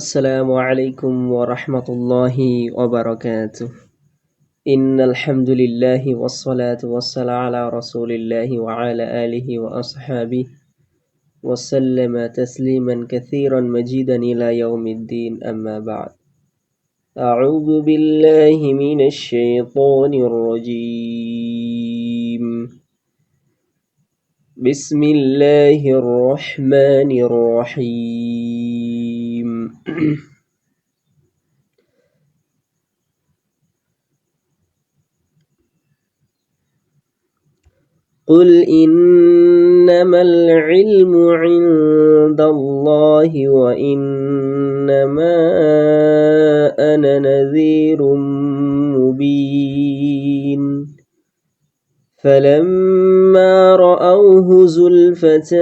السلام عليكم ورحمة الله وبركاته. إن الحمد لله والصلاة والسلام على رسول الله وعلى آله وأصحابه وسلم تسليما كثيرا مجيدا إلى يوم الدين. أما بعد أعوذ بالله من الشيطان الرجيم. بسم الله الرحمن الرحيم. قل إنما العلم عند الله وإنما أنا نذير مبين فلما رأوه زلفة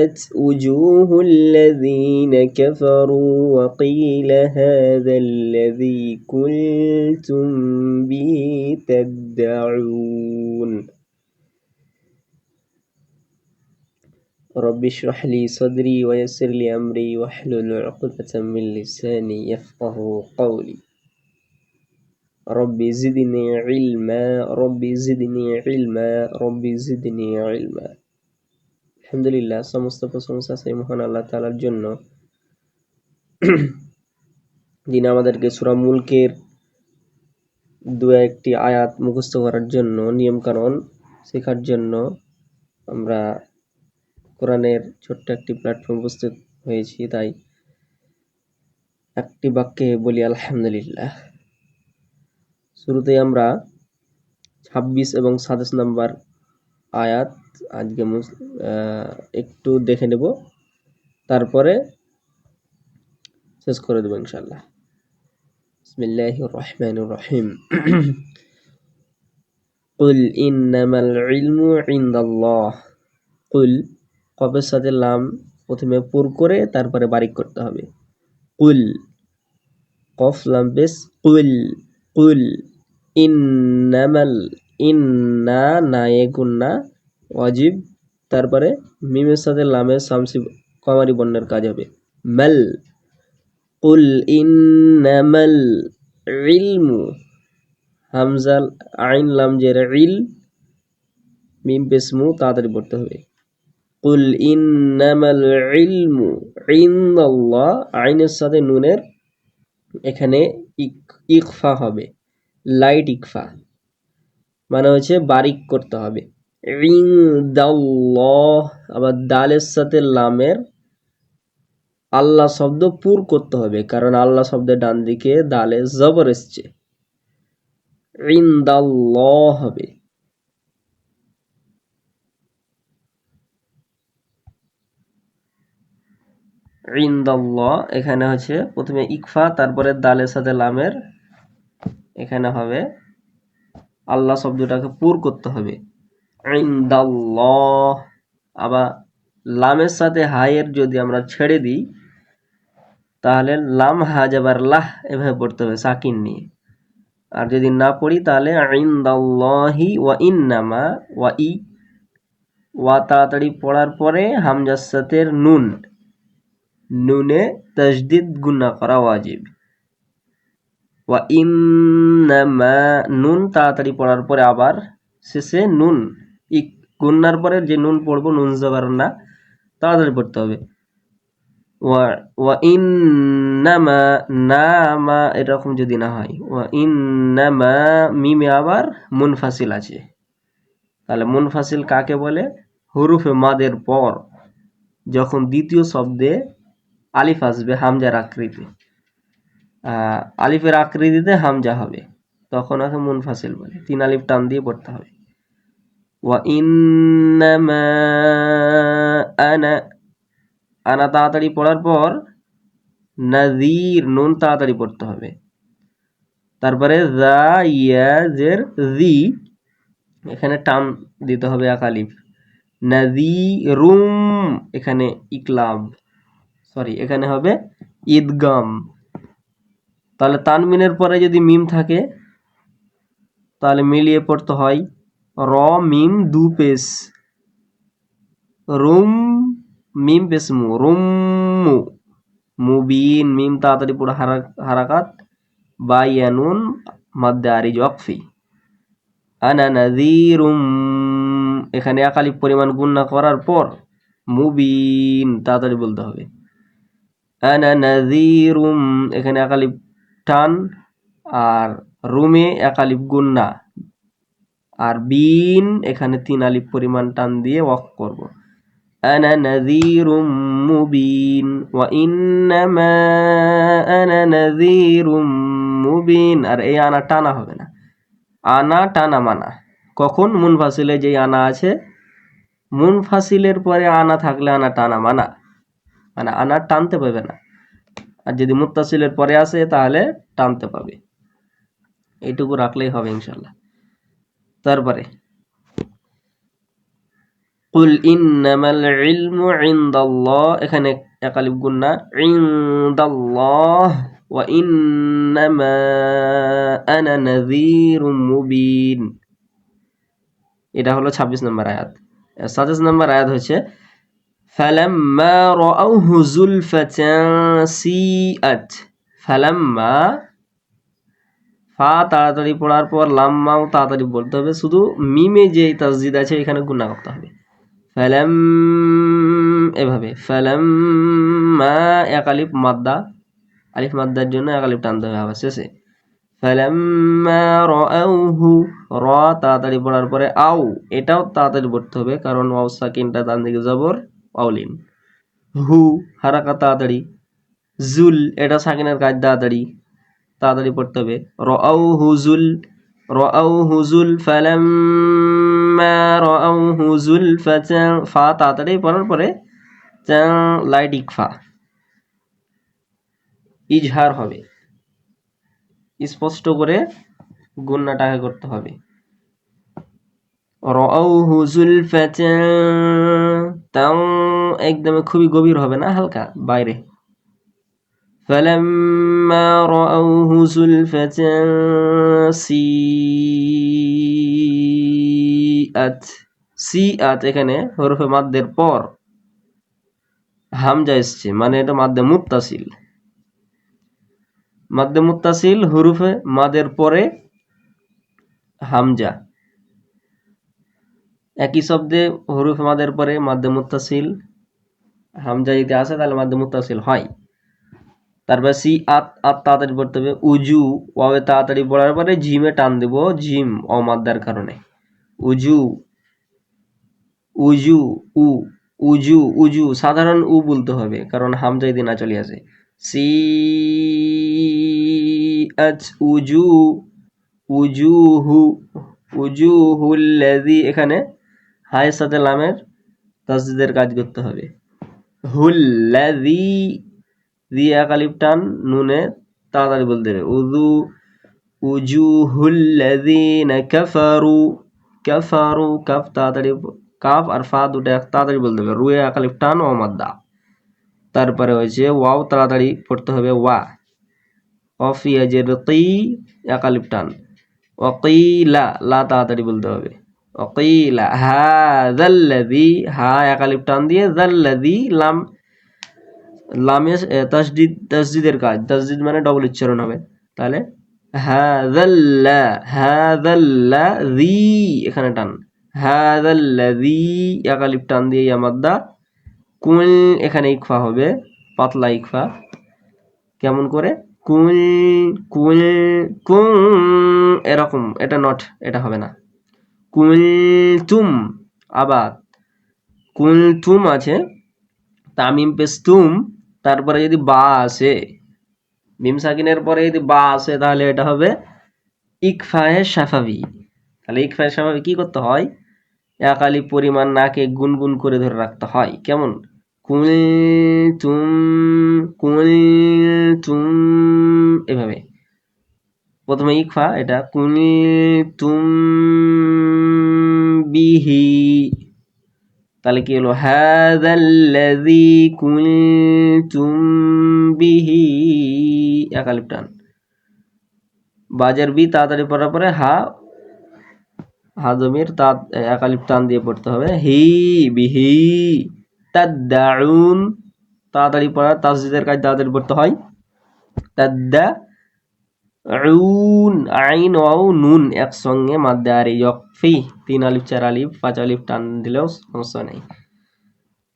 سيئت وجوه الذين كفروا وقيل هذا الذي كنتم به تدعون. رب اشرح لي صدري ويسر لي أمري واحلل عقدة من لساني يفقه قولي. ربي زدني علما ربي زدني علما ربي زدني علما. আলহামদুলিল্লাহ, সমস্ত প্রশংসা সেই মহান আল্লাহ তালার জন্য। যিনি আমাদেরকে সুরা মুলকের দু একটি আয়াত মুখস্থ করার জন্য নিয়মকানুন শেখার জন্য আমরা কোরআনের ছোট্ট একটি প্ল্যাটফর্ম উপস্থিত হয়েছি, তাই একটি বাক্যে বলি আলহামদুলিল্লাহ। শুরুতে আমরা ছাব্বিশ এবং সাতাশ নাম্বার আয়াত আজকে একটু দেখে নেব তারপরে শেষ করে দেবো ইনশাল্লাহ বিসমিল্লাহ রহমান রহিম قل إنما العلم عند الله قل কবের সাথে লাম প্রথমে পুর করে তারপরে বারিক করতে হবে কুল কফ লাম বেশ কুল কুল ইন্নামাল ইন্না নায়ে গুন্না ওয়াজিব। তারপরে মিমের সাথে লামের সামসি কমারি বন্যের কাজ হবে। মাল, কুল ইন্নামাল ইলমু। হামজাল, আইন, লাম, জের, ইল, মিম পেসমু তাড়াতাড়ি পড়তে হবে। কুল ইন্নামাল ইলমু ইন্দাল্লাহ। আইনের সাথে নুনের এখানে ইকফা হবে। লাইট ইকফা। মানে হচ্ছে বারিক করতে হবে। আবার দালের সাথে লামের আল্লাহ শব্দ পুর করতে হবে, কারণ আল্লাহ শব্দের ডান দিকে দালে জবর এসছে। হবে। এখানে হচ্ছে প্রথমে ইকফা, তারপরে দালের সাথে লামের, এখানে হবে আল্লাহ শব্দটাকে পুর করতে হবে। আবার লামের সাথে হায়ের যদি আমরা ছেড়ে দিই, তাহলে লাম হাজ আবার লাহ এভাবে পড়তে হবে সাকিন নিয়ে। আর যদি না পড়ি, তাহলে আইন্দাল্লাহি ওয়া ইন্নামা ওয়া ই। ওয়া তাড়াতাড়ি পড়ার পরে হামজার সাথে নুন। নুনে তসদিদ গুন্না করা ওয়াজিব। ওয়া ইন্নামা নুন তাড়াতাড়ি পড়ার পরে আবার শেষে নুন। ইক গুন্নার পরে যে নুন পড়ব, নুন জবার না, তাড়াতাড়ি পড়তে হবে। ওয়া ইন্নামা নামা, এরকম যদি না হয়। ওয়া ইন্নামা মিমে আবার মুনফাসিল আছে। তাহলে মুনফাসিল কাকে বলে? হুরুফে মাদের পর, যখন দ্বিতীয় শব্দে আলিফ আসবে হামজার আকৃতি আলিফের আকৃতিতে হামজা হবে। তখন আছে মুনফাসিল বলে। তিন আলিফ টান দিয়ে পড়তে হবে। ওয়া ইন্নামা আনা আনা তাড়াতাড়ি পড়ার পর নাজির নুন তাড়াতাড়ি পড়তে হবে। তারপরে জা ইয়াজের জি, এখানে টান দিতে হবে আকালিফ নাজি রুম এখানে ইকলাম। সরি, এখানে হবে ঈদগাম। তাহলে তানমিনের পরে যদি মিম থাকে, তাহলে মিলিয়ে পড়তে হয় র, মিম, দু পেস। রুম, মিম, পেস, মু। রুম, মু। মুবিন মিম, তাড়াতাড়ি পুরো হারা- হারাকাত। বা ইয়ানুন মাদ্দে, আরিজ, ওয়াকফি। আনা নাযীরুম। এখানে একালিপ পরিমাণ গুণনা করার পর মুবিন তাড়াতাড়ি বলতে হবে। আনা নাযীরুম। এখানে একালিপ টান আর রুমে একালিপ গুন্না আর বিন এখানে তিন আলিপ পরিমাণ টান দিয়ে ওয়াক করব। নাযীরুম মুবিন ওয়া ইন্নামা আনা নাযীরুম মুবিন। আর এই আনা টানা হবে না। আনা টানা মানা। কখন মুনফাসিলে যেই আনা আছে? মুনফাসিলের পরে আনা থাকলে আনা টানা মানা। মানে আনা টানতে পারবে না। আর যদি মুত্তাসিলের পরে আসে, তাহলে টানতে পাবে এইটুকু রাখলেই হবে ইনশাল্লাহ তারপরে এখানে মুবিন। এটা হলো 26 নম্বর আয়াত। 27 নম্বর আয়াত হচ্ছে ফালাম্মা রাআউহু যুলফাতান সিআত ফালাম্মা ফা তাড়াতাড়ি পড়ার পর লাম্মাও তাড়াতাড়ি বলতে হবে। শুধু মিমে যে তাসজিদ আছে, এখানে গুণা করতে হবে। ফালাম, এভাবে, ফালাম, মা, এক আলিফ মাদ্দা, আলিফ মাদ্দার জন্য এক আলিফ টানতে হবে আবার শেষে। রাআউহু, র তাড়াতাড়ি পড়ার পরে আউ এটাও তাড়াতাড়ি পড়তে হবে, কারণ ওয়াও সাকিনটা ডান দিকে জবর। আউলিন হু, হারাকা তাড়াতাড়ি। জুল, এটা সাকিনের কাজ, তাড়াতাড়ি। তাড়াতাড়ি পড়তে হবে। রাআউ হুজুল রাআউ হুজুল ফালাম্মা রাআউ হুজুল ফাতান ফা তাড়াতাড়ি পড়ার পরে লাইট ইকফা ইজহার হবে। স্পষ্ট করে গুন্নাটাকে করতে হবে। রাআউ হুজুল ফাতান তাও একদম খুবই গভীর হবে না হালকা বাইরে فلما رأوه زلفة سيئت সিআত এখানে হরফে মাদ্দের পর হামজা এসছে মানে এটা মাদ্দে মুত্তাসিল মাদ্দে মুত্তাসিল হরুফে মাদের পরে হামজা একই শব্দে হরুফে মাদের পরে মাদ্দে মুত্তাসিল হামজা যদি আসে তাহলে মাদ্দে মুত্তাসিল হয়। তারপর সি, আত আত তাড়াতাড়ি পড়তে হবে। উজু ওয়াবে তাড়াতাড়ি পড়ার পরে জিমে টান দেব। জিম, অমাদ্দার কারণে। উজু উজু, উ, উজু উজু, সাধারণ উ বলতে হবে, কারণ হামজা যদি না চলে আসে। সি আচ উজু উজু হু উজু হুল্লাদি এখানে হায়ের সাথে লামের তাসদিদের কাজ করতে হবে। হুল্লাদি দিয়ে একালিপ টান, নুনে তাড়াতাড়ি বলতে হবে। উজু উজুহুল্লাযীনা কাফারু কাফারু, কাফ তাড়াতাড়ি, কাফ আর ফা দুটো এক, তাড়াতাড়ি বলতে হবে। রুয়ে একালিপ টান ও মাদ্দা। তারপরে হয়েছে ওয়াও, তাড়াতাড়ি পড়তে হবে ওয়া। অফ ইয়াজের কি একালিপ টান। ওয়াকিলা, লা তাড়াতাড়ি বলতে হবে। ওয়াকিলা হাযাল্লাযী হা একালিপ টান দিয়ে যাল্লাযী লাম লামে তাসদিদ তাসদিদের কাজ তাসদিদ মানে ডবল উচ্চারণ হবে। তাহলে হাযাল্লা হাযাল্লাযী এখানে টান। হাযাল্লাযী একালিপ টান দিয়ে ইয়ামাদ্দা কুল এখানে ইকফা হবে, পাতলা ইকফা। কেমন করে? কুল কুল, কুম এরকম। এটা নট এটা হবে না। কুল তুম আবার কুল তুম আছে, তামিম পেস তুম তারপরে যদি বা আসে, মিম সাকিনের পরে যদি বা আসে, তাহলে এটা হবে ইকফায়ে সাফাবি তাহলে ইকফায়ে সাফাবি কি করতে হয়? একালি পরিমাণ নাকে গুনগুন করে ধরে রাখতে হয়। কেমন? কুল তুম কুল তুম এভাবে। প্রথমে ইকফা, এটা কুনি তুম বিহি। তাহলে কি হলো? হাদাল্লাযী কুনতুম বিহি। একালিপ টান। বাজার বি তাড়াতাড়ি পড়ার পরে হা হা জমির তা একালিপ টান দিয়ে পড়তে হবে। হি বিহি। তাদ্দাউন। তাড়াতাড়ি পড়া, তাসজিদের কাজ তাড়াতাড়ি পড়তে হয়। তাদ্দা উন আইন ও নুন একসঙ্গে মাদ্দে আর ইয়কফি তিন আলিফ চার আলিফ পাঁচ আলিফ টান দিলেও সমস্যা নেই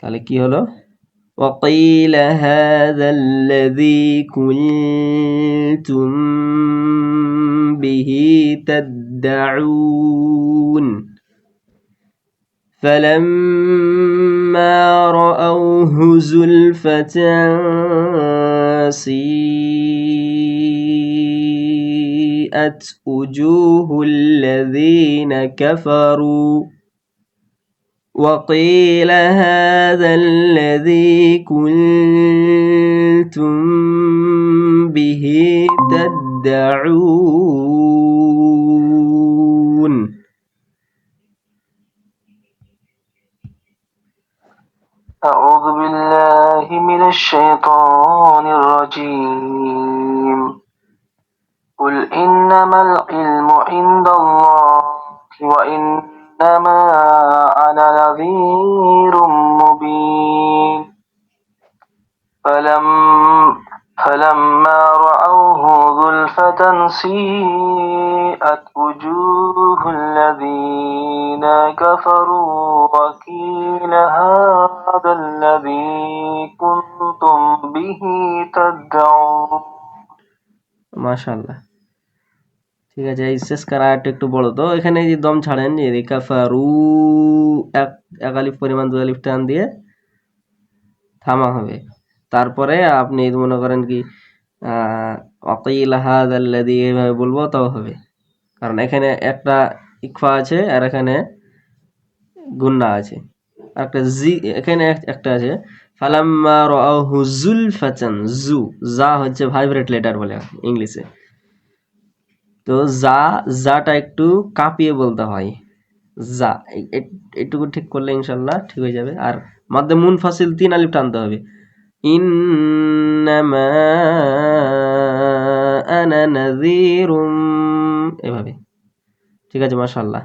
তাহলে কি হলো وقيل هذا الذي كنتم به تدعون فلما رأوه زلفة سيئت وجوه الذين كفروا. وقيل هذا الذي كنتم به تدعون. أعوذ بالله من الشيطان الرجيم. قل إنما العلم عند الله وإنما أنا نذير مبين فلم فلما رأوه زلفة سيئت وجوه الذين كفروا وقيل هذا الذي كنتم به تدعون ما شاء الله ঠিক আছে, এই শেষ কারাটা একটু বড় তো। এখানে যে দম ছাড়েন রিকাফারু এক এক আলিফ পরিমাণ, দু আলিফ টান দিয়ে থামা হবে। তারপরে আপনি মনে করেন কি অকিল হাদ আল্লাদি এইভাবে বলব, তাও হবে। কারণ এখানে একটা ইকফা আছে আর এখানে গুন্না আছে। আর একটা জি, এখানে এক- একটা আছে। ফালাম্মা রাহু জুলফাতান, জু যা হচ্ছে ভাইব্রেট লেটার বলে ইংলিশে। তো যা, যাটা একটু কাঁপিয়ে বলতে হয়। যা এটুকু ঠিক করলে ইনশাল্লাহ ঠিক হয়ে যাবে। আর মাধ্যমে মুন ফাসিল, তিন আলিফ টানতে হবে। ইন্নামা এভাবে। ঠিক আছে, মাশাআল্লাহ।